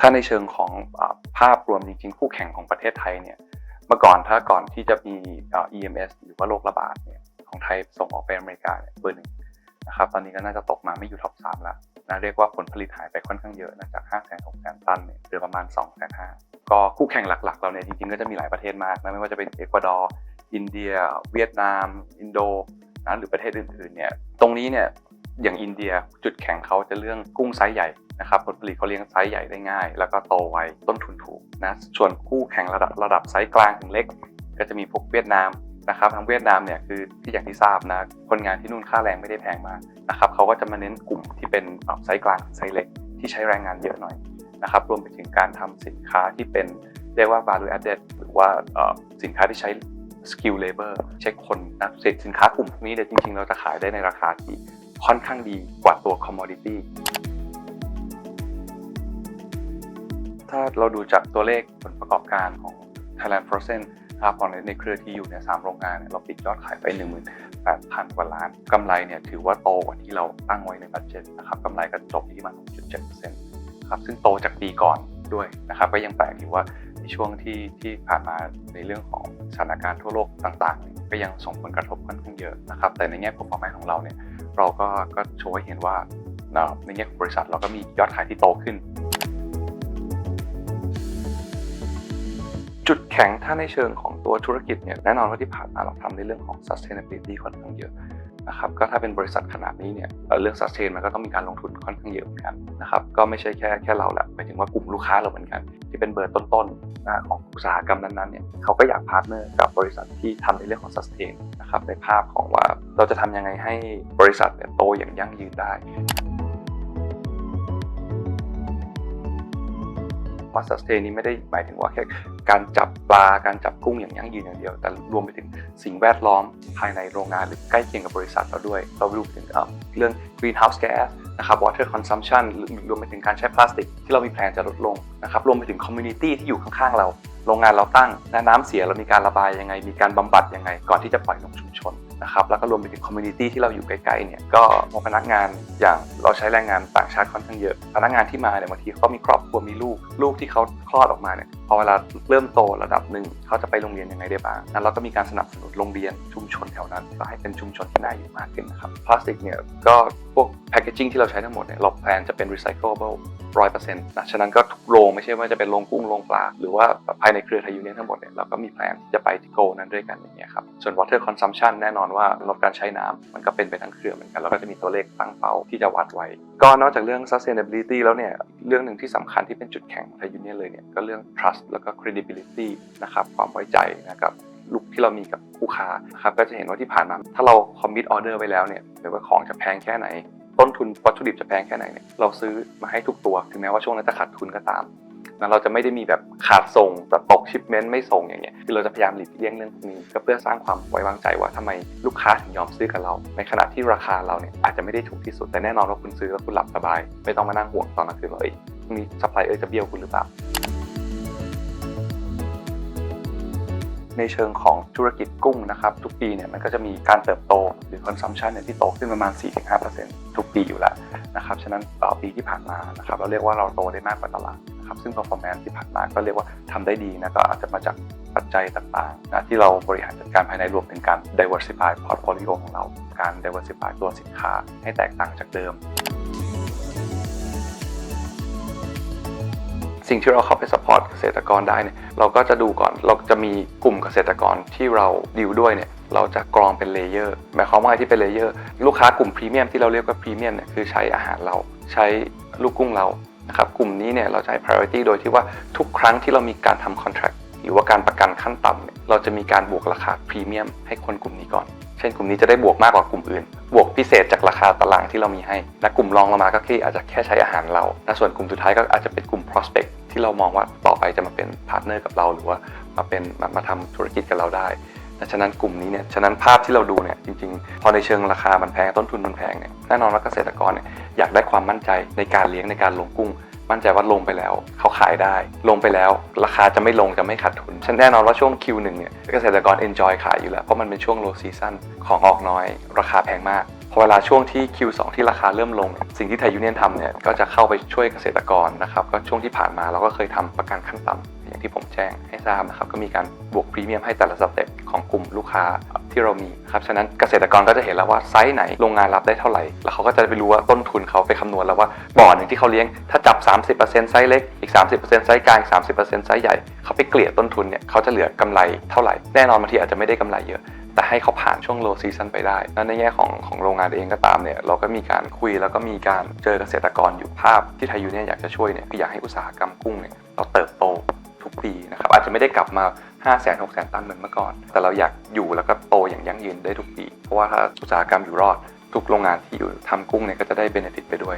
ถ้าในเชิงของอภาพรวมจริงๆ คู่แข่งของประเทศไทยเนี่ยเมื่อก่อนถ้าก่อนที่จะมีอ่า EMS หรือว่าโรคระบาดเนี่ยของไทยส่งออกไปอเมริกาเนี่ยเบอร์หนึ่งนะครับตอนนี้ก็น่าจะตกมาไม่อยู่ท็อปสามละนะเรียกว่าผลผลิตหายไปค่อนข้างเยอะนะจาก5 0 0 0 0 0 0 0ตันเนี่ยเหลือประมาณ 2 5 0 0 0ก็คู่แข่งหลักๆ เราเนี่ยจริงๆก็จะมีหลายประเทศมากนะไม่ว่าจะเป็นเอกวาดอร์อินเดีย เวียดนาม อินโดนะหรือประเทศอื่นๆเนี่ยตรงนี้เนี่ยอย่างอินเดียจุดแข็งเขาจะเรื่องกุ้งไซส์ใหญ่ นะครับผลผลิตเขาเลี้ยงไซส์ใหญ่ได้ง่าย แล้วก็โตไวต้นทุนถูกนะส่วนคู่แข่งระดับระดับไซส์กลางถึงเล็ก ก็จะมีพวกเวียดนามนะครับทางเวียดนามเนี่ยคือที่อย่างที่ทราบนะคนงานที่นู่นค่าแรงไม่ได้แพงมากนะครับเขาก็จะมาเน้นกลุ่มที่เป็นไซส์กลางไซส์เล็ก ที่ใช้แรงงานเยอะหน่อยนะครับรวมไปถึงการทำสินค้าที่เป็นเรียกว่า value added หรือว่าสินค้าที่ใช้ skill labor ใช้คนนะสินค้ากลุ่มพวกนี้เนี่ยจริงๆ เราจะขายได้ในราคาที่ค่อนข้างดีกว่าตัว commodity ถ้าเราดูจากตัวเลขผลประกอบการของ Thailand Frozen นะครับของในเครือที่อยู่เนี่ยสามโรงงานเนี่ยเราปิดยอดขายไป 18,000 กว่าล้านกำไรเนี่ยถือว่าโตกว่าที่เราตั้งไว้ในบัตเจ็ตนะครับกำไรก็จบที่มา 6.7%ครับซึ่งโตจากปีก่อนด้วยนะครับก็ยังแปลกอยู่ว่าในช่วงที่ที่ผ่านมาในเรื่องของสถานการณ์ทั่วโลกต่างๆ ก็ยังส่งผลกระทบค่อนข้างเยอะนะครับแต่ในแง่ผลประกอบการของเราเนี่ยเราก็ก็โชว์ให้เห็นว่าในแง่ของบริษัทเราก็มียอดขายที่โตขึ้น จุดแข็งถ้าในเชิงของตัวธุรกิจเนี่ยแน่นอนว่าที่ผ่านมาเราทำในเรื่องของ sustainability ค่อนข้างเยอะนะครับก็ถ้าเป็นบริษัทขนาดนี้เนี่ยเเรื่อง sustain มันก็ต้องมีการลงทุนค่อนข้างเยอะเหมือนกันนะครับก็ไม่ใช่แค่แค่เราแหละหมายถึงว่ากลุ่มลูกค้าเราเหมือนกัน ที่เป็นเบอร์ต้นๆนะของอุตสาหกรรมนั้นๆเนี่ยเขาก็อยากพาร์ทเนอร์กับบริษัทที่ทำในเรื่องของ sustain นะครับในภาพของว่าเราจะทำยังไงให้บริษัทเนี่ยโตอย่างยั่งยืนได้ ว่า sustain นี้ไม่ได้หมายถึงว่าแค่การจับปลาการจับกุ้งอย่างยั่งยืนอย่างเดียว แต่รวมไปถึงสิ่งแวดล้อมภายในโรงงานหรือใกล้เคียงกับบริษัทเราด้วย เรารวมถึงเรื่อง greenhouse gas นะครับ water consumption รวมไปถึงการใช้พลาสติก ที่เรามีแผนจะลดลงนะครับรวมไปถึง community ที่อยู่ข้างๆเรา โรงงานเราตั้งนะน้ำเสียเรามีการระบายยังไง มีการบำบัดยังไง ก่อนที่จะปล่อยลงชุมชน นะครับแล้วก็รวมไปถึงคอมมูนิตี้ที่เราอยู่ใกล้ๆเนี่ยก็พนักงานอย่างเราใช้แรงงานต่างชาติค่อนข้างเยอะ พนักงานที่มาเนี่ยบางทีเขามีครอบครัวมีลูก ลูกที่เขาคลอดออกมาเนี่ย อเวลาเริ่มโตระดับหนึ่งเขาจะไปโรงเรียนยังไงได้บ้างนั้นเราก็มีการสนับสนุนโรงเรียนชุมชนแถวนั้นก็ให้เป็นชุมชนที่น่าอยู่มากขึ้นนะครับพลาสติกเนี่ยก็พวกแพคเกจิ้งที่เราใช้ทั้งหมดเนี่ยเราแพลนจะเป็น recyclable ร้อยเปอร์เซ็นต์นะฉะนั้นก็ทุกโรงไม่ใช่ว่าจะเป็นโรงกุ้งโรงปลา หรือว่าภายในเครือไทยยูเนียทั้งหมดเนี่ยเราก็มีแพลนที่จะไปที่โกนั้นด้วยกันอย่างเงี้ยครับส่วน water consumption แน่นอนว่าลดการใช้น้ำมันก็เป็นไปทั้งเครือเหมือนกันเราก็จะมีตัวเลขตั้งเป้าที่จะวัดไว้ ก็นอกจากเรื่อง sustainability แล้วเนี่ยเรื่องหนึ่งที่สำคัญที่เป็นจุดแข็งของไทยยูเนียเลยเนี่ยก็เรื่อง trust แล้วก็ credibility นะครับความไว้ใจนะครับลูกที่เรามีกับคู่ค้านะครับก็จะเห็นว่าที่ผ่านมา ถ้าเราคอมมิตออเดอร์ไว้แล้วเนี่ยไม่ว่าของจะแพงแค่ไหน ต้นทุนวัตถุดิบจะแพงแค่ไหนเนี่ยเราซื้อมาให้ทุกตัว ถึงแม้ว่าช่วงนั้นจะขาดทุนก็ตามนะเราจะไม่ได้มีแบบขาดส่งแต่ตกชิปเมนต์ไม่ส่งอย่างเงี้ยคือเราจะพยายามหลีกเลี่ยงเรื่องพวกนี้ก็เพื่อสร้างความไว้วางใจว่าทำไมลูกค้าถึงยอมซื้อกับเรา ในขณะที่ราคาเราเนี่ยอาจจะไม่ได้ถูกที่สุดแต่แน่นอนว่าคุณซื้อแล้วคุณหลับสบาย ไม่ต้องมานั่งห่วงตอนกลางคืนว่าเอ้ยพรุ่งนี้ซัพพลายเออร์จะเบี้ยวคุณหรือเปล่า ในเชิงของธุรกิจกุ้งนะครับทุกปีเนี่ยมันก็จะมีการเติบโตหรือ consumption เนี่ยที่โตขึ้นประมาณ 4-5%ทุกปีอยู่แล้วนะครับฉะนั้นต่อปีที่ผ่านมานะครับเราเรียกว่าเราโตได้มากกว่าตลาดนะครับซึ่ง performance ที่ผ่านมาก็เรียกว่าทำได้ดีนะก็อาจจะมาจากปัจจัยต่างๆนะที่เราบริหารจัดการภายในรวมถึงการ diversify portfolio ของเราการ diversify ตัวสินค้าให้แตกต่างจากเดิม สิ่งที่เราเข้าไปสปอร์ตเกษตรกรได้เนี่ยเราก็จะดูก่อนเราจะมีกลุ่มเกษตรกรที่เราดิวด้วยเนี่ยเราจะกรองเป็นเลเยอร์หมายความว่าที่เป็นเลเยอร์ลูกค้ากลุ่มพรีเมียมที่เราเรียกว่าพรีเมียมเนี่ยคือใช้อาหารเราใช้ลูกกุ้งเรานะครับกลุ่มนี้เนี่ยเราจะให้ priority โดยที่ว่าทุกครั้งที่เรามีการทำ contract หรือว่าการประกันขั้นต่ำเนี่ยเราจะมีการบวกราคาพรีเมียมให้คนกลุ่มนี้ก่อน เช่นกลุ่มนี้จะได้บวกมากกว่ากลุ่มอื่น บวกพิเศษจากราคาตารางที่เรามีให้ และกลุ่มรองลงมาก็คืออาจจะแค่ใช้อาหารเรา และส่วนกลุ่มสุดท้ายก็อาจจะเป็นกลุ่ม prospect ที่เรามองว่าต่อไปจะมาเป็นพาร์ทเนอร์กับเรา หรือว่ามาเป็นมามาทำธุรกิจกับเราได้ฉะนั้นกลุ่มนี้เนี่ย ฉะนั้นภาพที่เราดูเนี่ยจริงๆ พอในเชิงราคามันแพงต้นทุนมันแพงเนี่ย แน่นอนว่าเกษตรกรเนี่ยอยากได้ความมั่นใจในการเลี้ยงในการลงกุ้ง มั่นใจว่าลงไปแล้วเขาขายได้ ลงไปแล้ว ราคาจะไม่ลงจะไม่ขาดทุนฉันแน่นอนว่าช่วง Q1 เนี่ยเกษตรกร enjoy ขายอยู่แล้ว เพราะมันเป็นช่วง low season ของออกน้อย ราคาแพงมากพอเวลาช่วงที่ Q2 ที่ราคาเริ่มลง สิ่งที่ไทยยูเนียนทำเนี่ยก็จะเข้าไปช่วยเกษตรกรนะครับก็ช่วงที่ผ่านมาเราก็เคยทำประกันขั้นต่ำ อย่างที่ผมแจ้งให้ทราบนะครับก็มีการบวกพรีเมียมให้แต่ละสเต็ปของกลุ่มลูกค้าที่เรามีครับฉะนั้นเกษตรกรก็จะเห็นแล้วว่าไซส์ไหนโรงงานรับได้เท่าไหร่ แล้วเขาก็จะไปรู้ว่าต้นทุนเขาไปคำนวณแล้วว่าบ่อหนึ่งที่เขาเลี้ยงถ้าจับ 30%ไซส์เล็กอีก 30%ไซส์กลางอีก30%ไซส์ใหญ่เขาไปเกลี่ยต้นทุนเนี่ยเขาจะเหลือกำไรเท่าไหร่แน่นอนบางทีอาจจะไม่ได้กำไรเยอะแต่ให้เขาผ่านช่วง low season ไปได้ แล้วในแง่ของของโรงงานเองก็ตามเนี่ยเราก็มีการคุยแล้วก็มีการเจอเกษตรกรอยู่ภาพที่ไทยยูเนี่ยอยากจะช่วยเนี่ยคืออยากให้อุตสาหกรรมกุ้งเนี่ยเราเติบโต ปีนะครับอาจจะไม่ได้กลับมา 5 0 0 0 0 0 6 0 0 0 0 ตันเหมือนเมื่อก่อน แต่เราอยากอยู่แล้วก็โตอย่างยั่งยืนได้ทุกปี เพราะว่าถ้าอุตสาหกรรมอยู่รอด ทุกโรงงานที่อยู่ทำกุ้งเนี่ยก็จะได้เบนฟิตไปด้วย